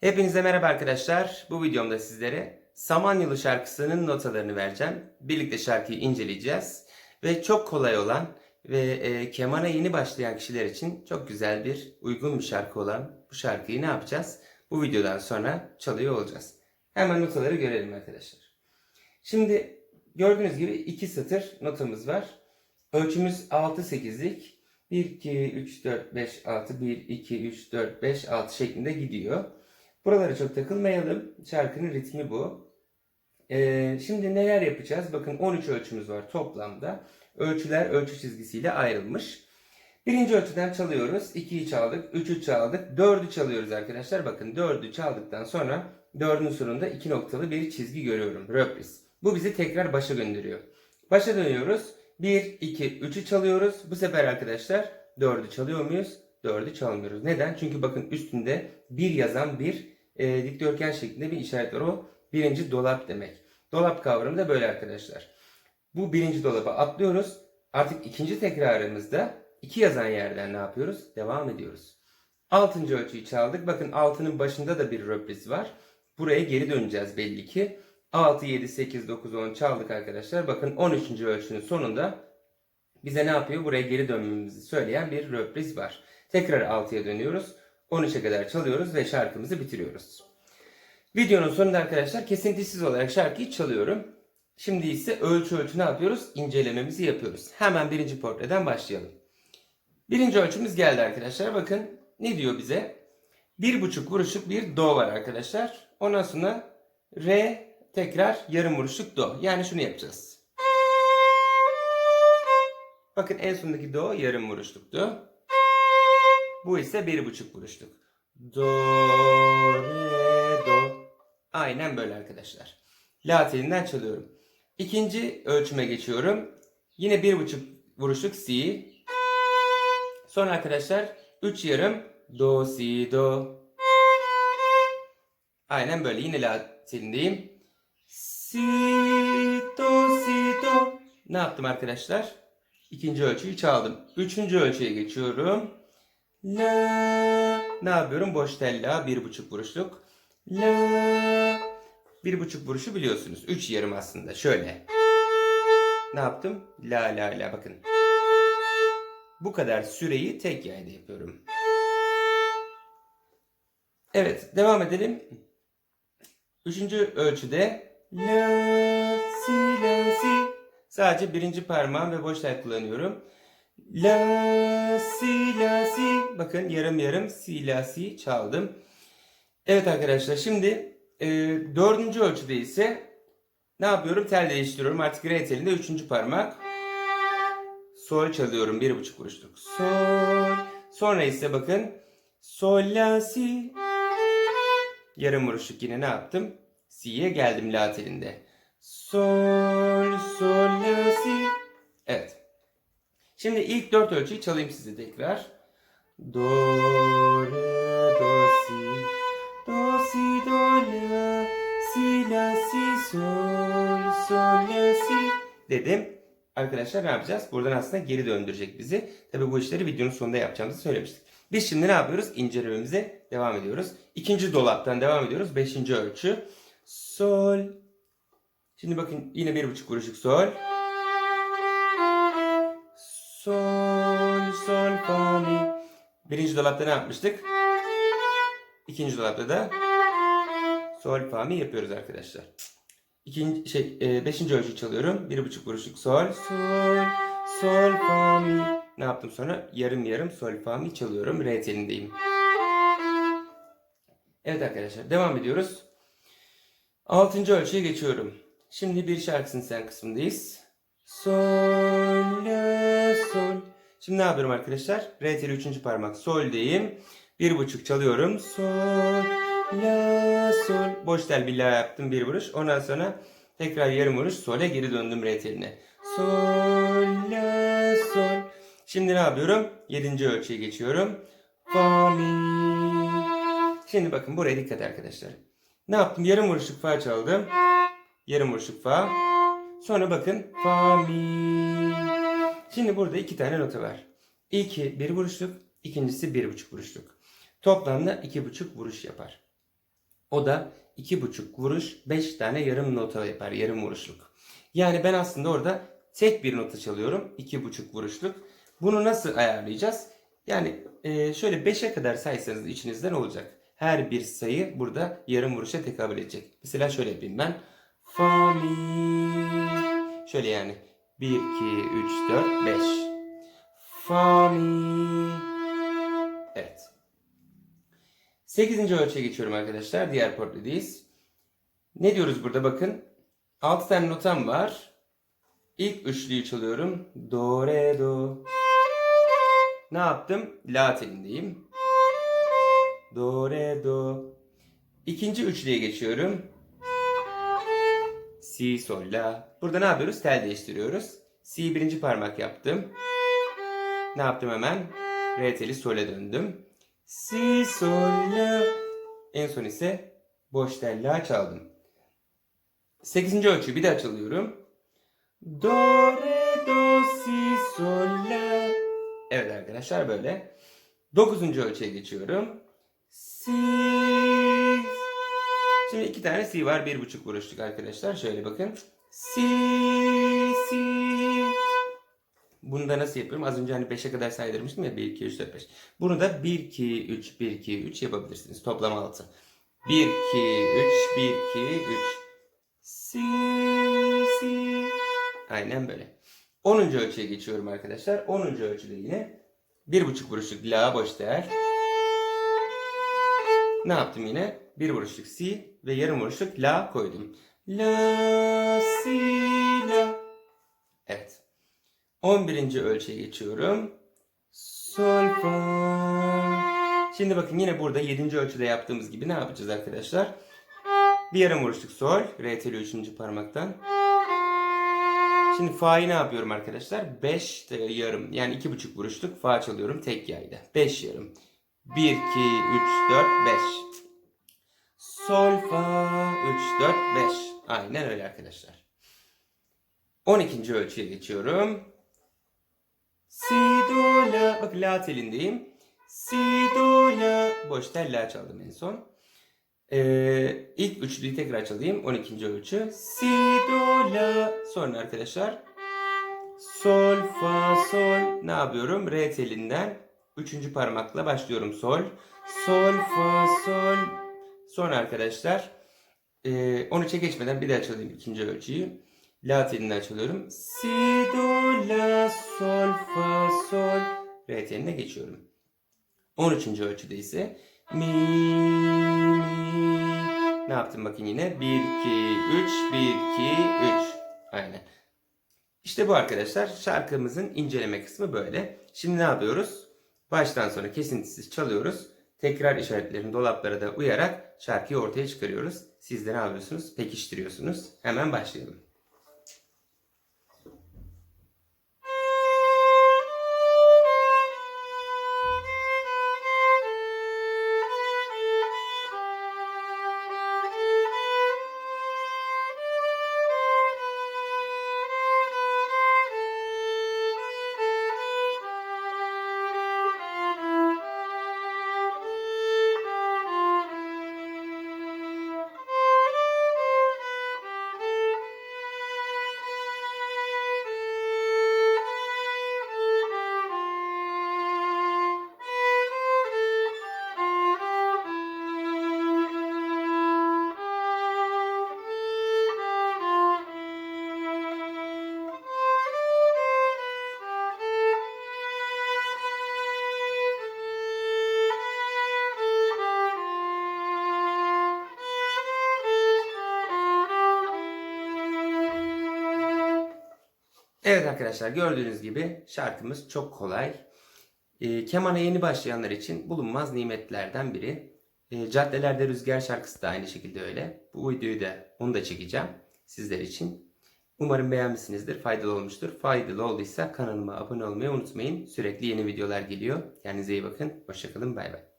Hepinize merhaba arkadaşlar. Bu videomda sizlere Samanyolu şarkısının notalarını vereceğim. Birlikte şarkıyı inceleyeceğiz. Ve çok kolay olan ve e, kemana yeni başlayan kişiler için çok güzel bir, uygun bir şarkı olan bu şarkıyı ne yapacağız? Bu videodan sonra çalıyor olacağız. Hemen notaları görelim arkadaşlar. Şimdi gördüğünüz gibi iki satır notamız var. Ölçümüz 6-8'lik. 1, 2, 3, 4, 5, 6, 1, 2, 3, 4, 5, 6 şeklinde gidiyor. Buralara çok takılmayalım. Şarkının ritmi bu. Ee, şimdi neler yapacağız? Bakın 13 ölçümüz var toplamda. Ölçüler ölçü çizgisiyle ayrılmış. Birinci ölçüden çalıyoruz. 2'yi çaldık, 3'ü çaldık, 4'ü çalıyoruz arkadaşlar. Bakın 4'ü çaldıktan sonra 4'ün sonunda 2 noktalı bir çizgi görüyorum. Röpriz. Bu bizi tekrar başa gönderiyor. Başa dönüyoruz. 1, 2, 3'ü çalıyoruz. Bu sefer arkadaşlar 4'ü çalıyor muyuz? 4'ü çalmıyoruz. Neden? Çünkü bakın üstünde 1 yazan bir e, dikdörtgen şeklinde bir işaret var. O birinci dolap demek. Dolap kavramı da böyle arkadaşlar. Bu birinci dolaba atlıyoruz. Artık ikinci tekrarımızda iki yazan yerden ne yapıyoruz? Devam ediyoruz. Altıncı ölçüyü çaldık. Bakın altının başında da bir röpriz var. Buraya geri döneceğiz belli ki. 6, 7, 8, 9, 10 çaldık arkadaşlar. Bakın 13. ölçünün sonunda bize ne yapıyor? Buraya geri dönmemizi söyleyen bir röpriz var. Tekrar 6'ya dönüyoruz. 13'e kadar çalıyoruz ve şarkımızı bitiriyoruz. Videonun sonunda arkadaşlar kesintisiz olarak şarkıyı çalıyorum. Şimdi ise ölçü ölçü ne yapıyoruz? İncelememizi yapıyoruz. Hemen birinci portreden başlayalım. Birinci ölçümüz geldi arkadaşlar. Bakın ne diyor bize? Bir buçuk vuruşluk bir do var arkadaşlar. Ondan sonra re tekrar yarım vuruşluk do. Yani şunu yapacağız. Bakın en sondaki do yarım vuruşluktu. Bu ise bir buçuk vuruşluk. Do, re, do. Aynen böyle arkadaşlar. La telinden çalıyorum. İkinci ölçüme geçiyorum. Yine bir buçuk vuruşluk si. Sonra arkadaşlar üç yarım do, si, do. Aynen böyle. Yine la telindeyim. Si, do, si, do. Ne yaptım arkadaşlar? İkinci ölçüyü çaldım. Üçüncü ölçüye geçiyorum. La. Ne yapıyorum? Boş tel la. Bir buçuk vuruşluk. La. Bir buçuk vuruşu biliyorsunuz. Üç yarım aslında. Şöyle. Ne yaptım? La la la bakın. Bu kadar süreyi tek yayda yapıyorum. Evet. Devam edelim. Üçüncü ölçüde la si la si. Sadece birinci parmağım ve boş tel kullanıyorum. La si la si. Bakın yarım yarım si la si çaldım. Evet arkadaşlar şimdi e, dördüncü ölçüde ise ne yapıyorum? Tel değiştiriyorum. Artık re telinde üçüncü parmak. Sol çalıyorum. Bir buçuk vuruşluk. Sol. Sonra ise bakın. Sol la si. Yarım vuruşluk yine ne yaptım? Si'ye geldim la telinde. Sol, sol. Şimdi ilk dört ölçüyü çalayım size tekrar. Do, re, do, si. Do, si, do, la. Si, la, si, sol, sol, la, si. Dedim. Arkadaşlar ne yapacağız? Buradan aslında geri döndürecek bizi. Tabi bu işleri videonun sonunda yapacağımızı söylemiştik. Biz şimdi ne yapıyoruz? İncelememize devam ediyoruz. İkinci dolaptan devam ediyoruz. Beşinci ölçü. Sol. Şimdi bakın yine bir buçuk vuruşluk sol. Sol, sol, fa, mi. Birinci dolapta ne yapmıştık? İkinci dolapta da sol, fa, mi yapıyoruz arkadaşlar. İkinci şey, e, beşinci ölçü çalıyorum. Bir buçuk vuruşluk sol, sol, sol, fa, mi. Ne yaptım sonra? Yarım yarım sol, fa, mi çalıyorum. Re telindeyim. Evet arkadaşlar devam ediyoruz. Altıncı ölçüye geçiyorum. Şimdi bir şarkısının sen kısmındayız. Sol, la, sol. Şimdi ne yapıyorum arkadaşlar? Re teli üçüncü parmak sol'deyim. Bir buçuk çalıyorum. Sol, la, sol. Boş tel bir la yaptım bir vuruş. Ondan sonra tekrar yarım vuruş sol'e geri döndüm re teline. Sol, la, sol. Şimdi ne yapıyorum? Yedinci ölçüye geçiyorum. Fa, mi. Şimdi bakın buraya dikkat arkadaşlar. Ne yaptım? Yarım vuruşluk fa çaldım. Yarım vuruşluk fa. Sonra bakın fa mi. Şimdi burada iki tane nota var. İlki bir vuruşluk, ikincisi bir buçuk vuruşluk. Toplamda iki buçuk vuruş yapar. O da iki buçuk vuruş, beş tane yarım nota yapar, yarım vuruşluk. Yani ben aslında orada tek bir nota çalıyorum, iki buçuk vuruşluk. Bunu nasıl ayarlayacağız? Yani e, şöyle 5'e kadar saysanız içinizde ne olacak? Her bir sayı burada yarım vuruşa tekabül edecek. Mesela şöyle yapayım ben. Fa mi. Şöyle yani. 1, 2, 3, 4, 5. Fa mi. Evet. 8. ölçüye geçiyorum arkadaşlar. Diğer portredeyiz. Ne diyoruz burada bakın. 6 tane notam var. İlk üçlüyü çalıyorum. Do, re, do. Ne yaptım? La telindeyim. Do, re, do. İkinci üçlüye geçiyorum. Si, sol, la. Burada ne yapıyoruz? Tel değiştiriyoruz. Si birinci parmak yaptım. Ne yaptım hemen? Re teli sole döndüm. Si, sol, la. En son ise boş tel la çaldım. Sekizinci ölçü bir daha çalıyorum. Do, re, do, si, sol, la. Evet arkadaşlar böyle. Dokuzuncu ölçüye geçiyorum. Si. Şimdi iki tane si var. Bir buçuk vuruşluk arkadaşlar. Şöyle bakın. Si, si. Bunu da nasıl yapıyorum? Az önce hani 5'e kadar saydırmıştım ya. 1, 2, 3, 4, 5. Bunu da 1, 2, 3, 1, 2, 3 yapabilirsiniz. Toplam 6. 1, 2, 3, 1, 2, 3. Si, si. Aynen böyle. 10. ölçüye geçiyorum arkadaşlar. 10. ölçüde yine bir buçuk vuruşluk la boş değer. Ne yaptım yine? Bir vuruşluk si ve yarım vuruşluk la koydum. La si la. Evet. 11. ölçüye geçiyorum. Sol fa. Şimdi bakın yine burada 7. ölçüde yaptığımız gibi ne yapacağız arkadaşlar? Bir yarım vuruşluk sol. Re teli 3. parmaktan. Şimdi fa'yı ne yapıyorum arkadaşlar? 5 yarım yani 2,5 vuruşluk fa çalıyorum tek yayda. 5 yarım. 1, 2, 3, 4, 5. Sol, fa, 3, 4, 5. Aynen öyle arkadaşlar. 12. ölçüye geçiyorum. Si, do, la. Bak la telindeyim. Si, do, la. Boş tel la çaldım en son. Ee, ilk üçlüyü tekrar çalayım. 12. ölçü. Si, do, la. Sonra arkadaşlar. Sol, fa, sol. Ne yapıyorum? Re telinden. Üçüncü parmakla başlıyorum. Sol. Sol, fa, sol. Sonra arkadaşlar. E, 13'e geçmeden bir daha çalayım ikinci ölçüyü. La telinden çalıyorum. Si, do, la, sol, fa, sol. Re teline geçiyorum. 13. ölçüde ise mi, mi. Ne yaptım bakın yine? 1, 2, 3, 1, 2, 3. Aynen. İşte bu arkadaşlar şarkımızın inceleme kısmı böyle. Şimdi ne yapıyoruz? Baştan sona kesintisiz çalıyoruz. Tekrar işaretlerin dolaplara da uyarak şarkıyı ortaya çıkarıyoruz. Siz de ne yapıyorsunuz? Pekiştiriyorsunuz. Hemen başlayalım. Evet arkadaşlar gördüğünüz gibi şarkımız çok kolay. E, kemana yeni başlayanlar için bulunmaz nimetlerden biri. E, Caddelerde Rüzgar şarkısı da aynı şekilde öyle. Bu videoyu da onu da çekeceğim sizler için. Umarım beğenmişsinizdir, faydalı olmuştur. Faydalı olduysa kanalıma abone olmayı unutmayın. Sürekli yeni videolar geliyor. Kendinize iyi bakın. Hoşçakalın, bay bay.